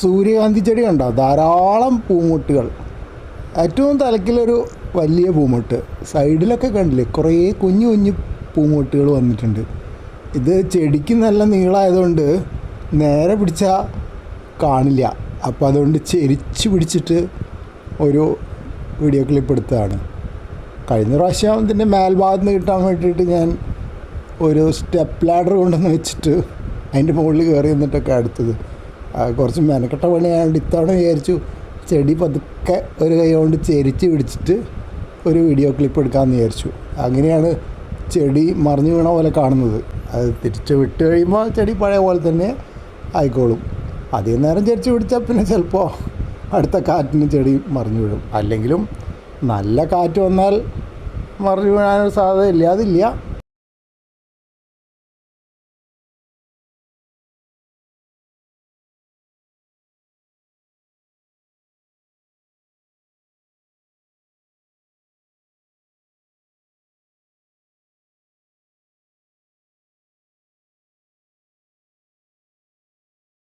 സൂര്യകാന്തി ചെടി കണ്ടോ? ധാരാളം പൂമുട്ടുകൾ. ഏറ്റവും തലക്കിലൊരു വലിയ പൂമുട്ട്. സൈഡിലൊക്കെ കണ്ടില്ലേ? കുറേ കുഞ്ഞു കുഞ്ഞു പൂമുട്ടുകൾ വന്നിട്ടുണ്ട്. ഇത് ചെടിക്ക് നല്ല നീളമായതുകൊണ്ട് നേരെ പിടിച്ചാൽ കാണില്ല. അപ്പോൾ അതുകൊണ്ട് ചെരിച്ച് പിടിച്ചിട്ട് ഒരു വീഡിയോ ക്ലിപ്പ് എടുത്തതാണ് കഴിഞ്ഞ പ്രാവശ്യം ഇതിന്റെ മേൽഭാഗത്ത് നിന്ന് കിട്ടാൻ വേണ്ടിയിട്ട് ഞാൻ ഒരു സ്റ്റെപ്പ് ലാഡർ കൊണ്ടുവന്ന് വെച്ചിട്ട് അതിന്റെ മുകളിൽ കയറി നിന്നിട്ടൊക്കെ അടുത്തത്. കുറച്ച് മെനക്കെട്ട പണിയായതുകൊണ്ട് ഇത്തവണ വിചാരിച്ചു ചെടി പതുക്കെ ഒരു കൈ കൊണ്ട് ചെരിച്ച് പിടിച്ചിട്ട് ഒരു വീഡിയോ ക്ലിപ്പ് എടുക്കാമെന്ന് വിചാരിച്ചു. അങ്ങനെയാണ് ചെടി മറിഞ്ഞു വീണ പോലെ കാണുന്നത്. അത് തിരിച്ച് വിട്ട് കഴിയുമ്പോൾ ചെടി പഴയ പോലെ തന്നെ ആയിക്കോളും. അധികം നേരം ചെരിച്ച് പിടിച്ചാൽ പിന്നെ ചിലപ്പോൾ അടുത്ത കാറ്റിന് ചെടി മറിഞ്ഞു വീഴും. അല്ലെങ്കിലും നല്ല കാറ്റ് വന്നാൽ മറിഞ്ഞു വീഴാനൊരു സാധ്യത ഇല്ല അതില്ല.